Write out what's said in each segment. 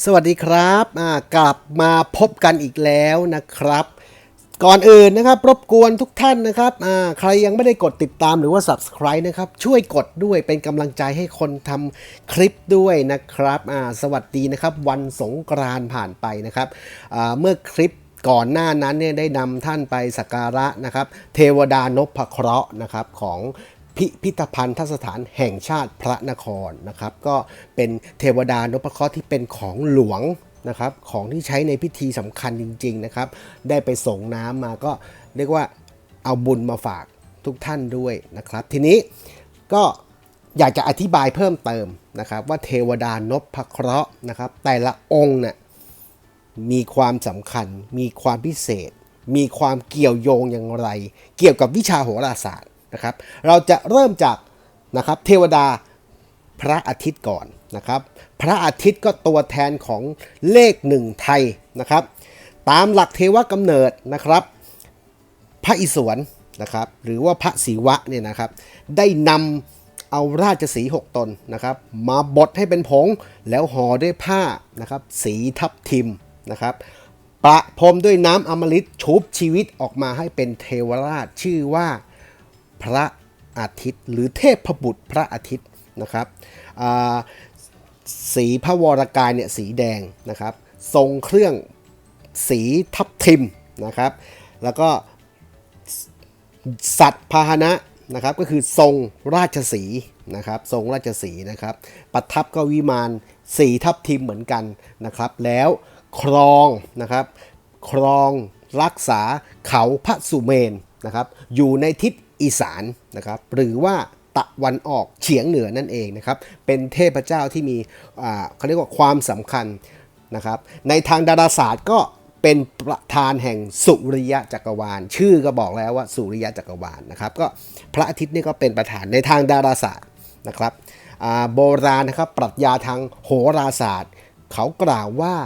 สวัสดีครับกลับมาพบกันอีกแล้วนะครับ ก่อนอื่นนะครับ รบกวนทุกท่านนะครับใครยังไม่ได้กดติดตามหรือว่า subscribe นะครับ ช่วยกดด้วยเป็นกำลังใจให้คนทำคลิปด้วยนะครับสวัสดีนะครับวันสงกรานต์ผ่านไปนะครับเมื่อคลิปก่อนหน้านั้นเนี่ยได้นำท่านไปสักการะนะครับ เทวดานพเคราะห์นะครับของ พิพิธภัณฑสถานแห่งชาติพระนครนะครับ ก็เป็นเทวดานพเคราะห์ที่เป็นของหลวงนะครับของที่ใช้ในพิธีสำคัญจริง ๆนะครับ ได้ไปส่งน้ำมาก็เรียกว่าเอาบุญมาฝากทุกท่านด้วยนะครับ ทีนี้ก็อยากจะอธิบายเพิ่มเติมนะครับ ว่าเทวดานพเคราะห์นะครับ แต่ละองค์เนี่ยมีความสำคัญ มีความพิเศษ มีความเกี่ยวโยงอย่างไร เกี่ยวกับวิชาโหราศาสตร์ นะครับ เราจะเริ่มจากนะครับเทวดาพระอาทิตย์ก่อนนะครับ พระอาทิตย์ก็ตัวแทนของเลขหนึ่งไทยนะครับ ตามหลักเทวกำเนิดนะครับ พระอิศวรนะครับ หรือว่าพระศิวะเนี่ยนะครับ ได้นำเอาราชสีหกตนนะครับ มาบดให้เป็นผงแล้วห่อด้วยผ้านะครับ สีทับทิมนะครับประพรมด้วยน้ำอมฤตชุบชีวิตออกมาให้เป็นเทวราชชื่อว่า พระอาทิตย์ หรือเทพบุตรพระอาทิตย์นะครับสีพระวรกายเนี่ยสีแดงนะครับ ทรงเครื่องสีทับทิมนะครับ แล้วก็สัตว์พาหนะนะครับก็คือทรงราชสีนะครับ ทรงราชสีนะครับประทับก็วิมานสีทับทิมเหมือนกันนะครับ แล้วครองนะครับครองรักษาเขาพระสุเมนนะครับ อยู่ในทิศ อีสานนะครับหรือว่าตะวันออกเฉียงเหนือนั่นเองนะครับเป็นเทพเจ้าที่มีเขาเรียกว่าความสำคัญนะครับในทางดาราศาสตร์ก็เป็นประธานแห่งสุริยะจักรวาล ชื่อก็บอกแล้วว่าสุริยะจักรวาลนะครับก็พระอาทิตย์นี่ก็เป็นประธานในทางดาราศาสตร์นะครับโบราณนะครับปรัชญาทางโหราศาสตร์ เขากล่าวว่า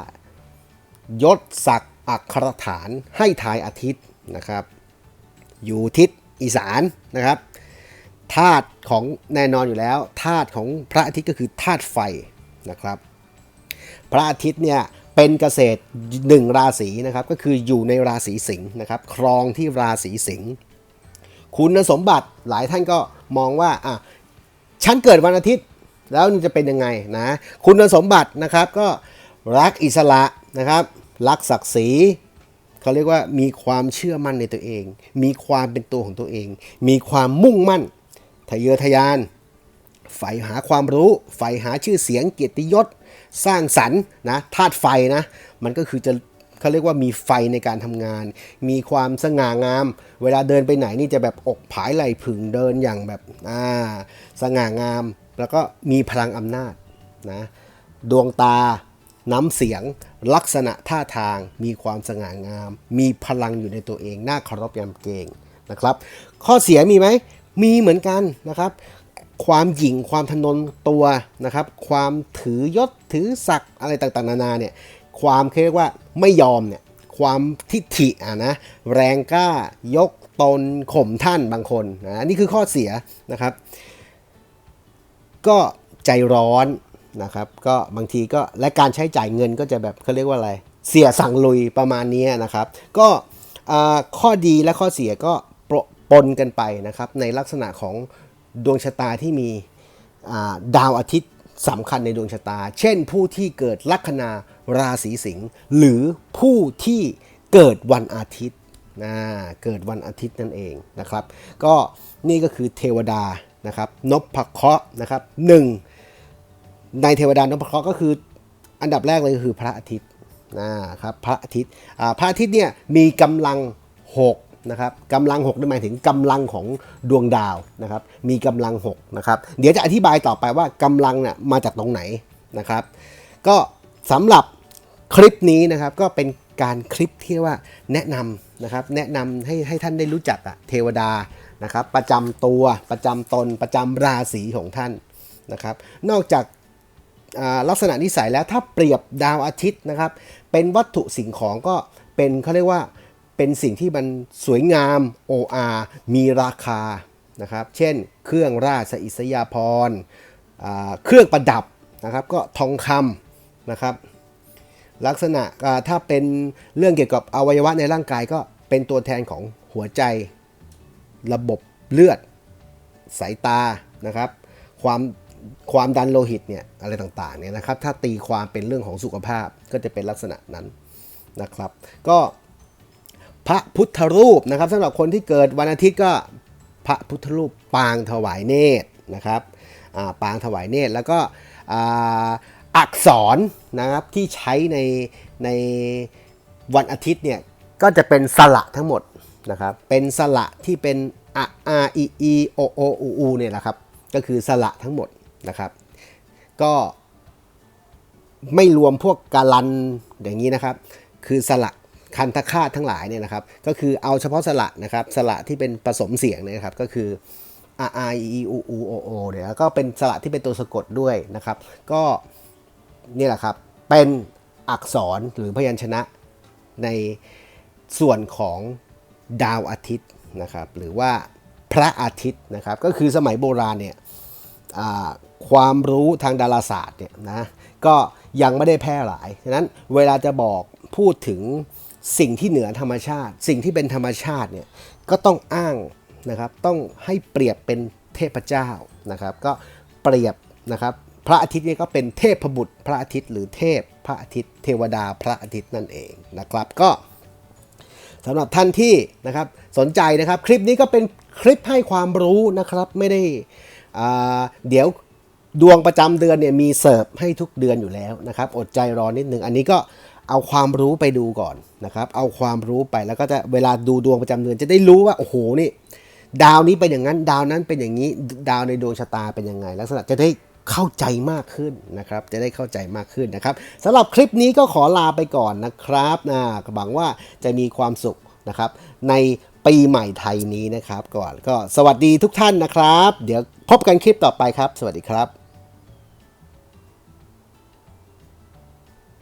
ยศศักดิ์อักขรฐานให้ทายอาทิตย์นะครับ อยู่ทิศ อีสานนะครับธาตุของแน่นอนอยู่แล้วธาตุของพระอาทิตย์ก็คือธาตุไฟนะครับ พระอาทิตย์เนี่ยเป็นเกษตรหนึ่งราศีนะครับก็คืออยู่ในราศีสิงห์นะครับครองที่ราศีสิงห์คุณสมบัติหลายท่านก็มองว่าอะฉันเกิดวันอาทิตย์แล้วจะเป็นยังไงนะคุณสมบัตินะครับก็รักอิสระนะครับรักศักดิ์ศรี เขาเรียกว่ามีความเชื่อมั่นในตัวเอง มีความเป็นตัวของตัวเอง มีความมุ่งมั่น ทะเยอทะยานใฝ่หาความรู้ใฝ่หาชื่อเสียงเกียรติยศ สร้างสรรค์นะธาตุไฟนะ มันก็คือจะเขาเรียกว่ามีไฟในการทำงาน มีความสง่างาม เวลาเดินไปไหนนี่จะแบบอกผายไหลผึ่งเดินอย่างแบบอ่าสง่างาม แล้วก็มีพลังอำนาจนะดวงตา น้ำเสียง ลักษณะท่าทาง มีความสง่างาม มีพลังอยู่ในตัวเองน่าเคารพยำเกรงนะครับ ข้อเสียมีไหมมีเหมือนกันนะครับ ความหยิ่งความทะนนตัวนะครับ ความถือยศถือศักดิ์อะไรต่างๆ นานาเนี่ยความเขาเรียกว่าไม่ยอมเนี่ยความทิฐิอะนะแรงกล้ายกตนข่มท่านบางคนนะนี่คือข้อเสียนะครับ ก็ใจร้อน นะครับก็บางทีก็และการใช้จ่ายเงินก็จะแบบเขาเรียกว่าอะไร เสียสั่งลุยประมาณนี้นะครับ ก็ข้อดีและข้อเสียก็ปปนกันไปนะครับ ในลักษณะของดวงชะตาที่มีดาวอาทิตย์สำคัญในดวงชะตา เช่นผู้ที่เกิดลัคนาราศีสิงห์หรือผู้ที่เกิดวันอาทิตย์นะเกิดวันอาทิตย์นั่นเองนะครับ ก็นี่ก็คือเทวดานะครับนพเคราะห์นะครับหนึ่ง ในเทวดานพเคราะห์ก็คืออันดับแรกเลยคือพระอาทิตย์นะครับพระอาทิตย์พระอาทิตย์เนี่ยมีกำลัง6นะครับกำลัง6นั่นหมายถึงกำลังของดวงดาวนะครับมีกำลัง6นะครับเดี๋ยวจะอธิบายต่อไปว่ากำลังเนี่ยมาจากตรงไหนนะครับ ก็สำหรับคลิปนี้นะครับก็เป็นการคลิปที่ว่าแนะนำนะครับแนะนำให้ให้ท่านได้รู้จักอะเทวดานะครับประจำตัวประจำตนประจำราศีของท่านนะครับ นอกจาก ลักษณะนิสัยแล้วถ้าเปรียบดาวอาทิตย์นะครับ เป็นวัตถุสิ่งของก็เป็นเขาเรียกว่าเป็นสิ่งที่มันสวยงาม OR มีราคานะครับ เช่น เครื่องราชอิสยาภรณ์เครื่องประดับนะครับ ก็ทองคำนะครับ ลักษณะถ้าเป็นเรื่องเกี่ยวกับอวัยวะในร่างกายก็เป็นตัวแทนของหัวใจ ระบบเลือด สายตานะครับ ความ ความดันโลหิตเนี่ยอะไรต่างๆเนี่ยนะครับถ้าตีความเป็นเรื่องของสุขภาพก็จะเป็นลักษณะนั้นนะครับ ก็พระพุทธรูปนะครับสำหรับคนที่เกิดวันอาทิตย์ก็พระพุทธรูปปางถวายเนตรนะครับปางถวายเนตรแล้วก็อักษรนะครับที่ใช้ในในวันอาทิตย์เนี่ยก็จะเป็นสระทั้งหมดนะครับเป็นสระที่เป็นอะอาอีอีโอโออูอูเนี่ยแหละครับก็คือสระทั้งหมด นะครับ ก็ไม่รวมพวกการันอย่างนี้นะครับ คือสระคันทคาทั้งหลายเนี่ยนะครับ ก็คือเอาเฉพาะสระนะครับ สระที่เป็นผสมเสียงนะครับ ก็คือ R I E U U O O เนี่ยวก็เป็นสระที่เป็นตัวสะกดด้วยนะครับ ก็นี่แหละครับ เป็นอักษรหรือพยัญชนะในส่วนของดาวอาทิตย์นะครับ หรือว่าพระอาทิตย์นะครับ ก็คือสมัยโบราณเนี่ย ความรู้ทางดาราศาสตร์เนี่ยนะก็ยังไม่ได้แพร่หลายฉะนั้นเวลาจะบอกพูดถึงสิ่งที่เหนือธรรมชาติ สิ่งที่เป็นธรรมชาติเนี่ยก็ต้องอ้างนะครับต้องให้เปรียบเป็นเทพเจ้านะครับ ก็เปรียบนะครับพระอาทิตย์เนี่ยก็เป็นเทพบุตรพระอาทิตย์หรือเทพพระอาทิตย์เทวดาพระอาทิตย์นั่นเองนะครับก็สำหรับท่านที่นะครับสนใจนะครับ คลิปนี้ก็เป็นคลิปให้ความรู้นะครับไม่ได้ เดี๋ยวดวงประจำเดือนเนี่ยมีเสิร์ฟให้ทุกเดือนอยู่แล้วนะครับอดใจรอนิดนึงอันนี้ก็เอาความรู้ไปดูก่อนนะครับเอาความรู้ไปแล้วก็จะเวลาดูดวงประจำเดือนจะได้รู้ว่าโอ้โหนี่ดาวนี้เป็นอย่างนั้น ดาวนั้นเป็นอย่างนี้ดาวในดวงชะตาเป็นยังไง ลักษณะจะได้เข้าใจมากขึ้นนะครับ จะได้เข้าใจมากขึ้นนะครับสำหรับคลิปนี้ก็ขอลาไปก่อนนะครับนะหวังว่าจะมีความสุขนะครับใน ปีใหม่ไทยนี้นะครับ ก่อนก็สวัสดีทุกท่านนะครับ เดี๋ยวพบกันคลิปต่อไปครับ สวัสดีครับ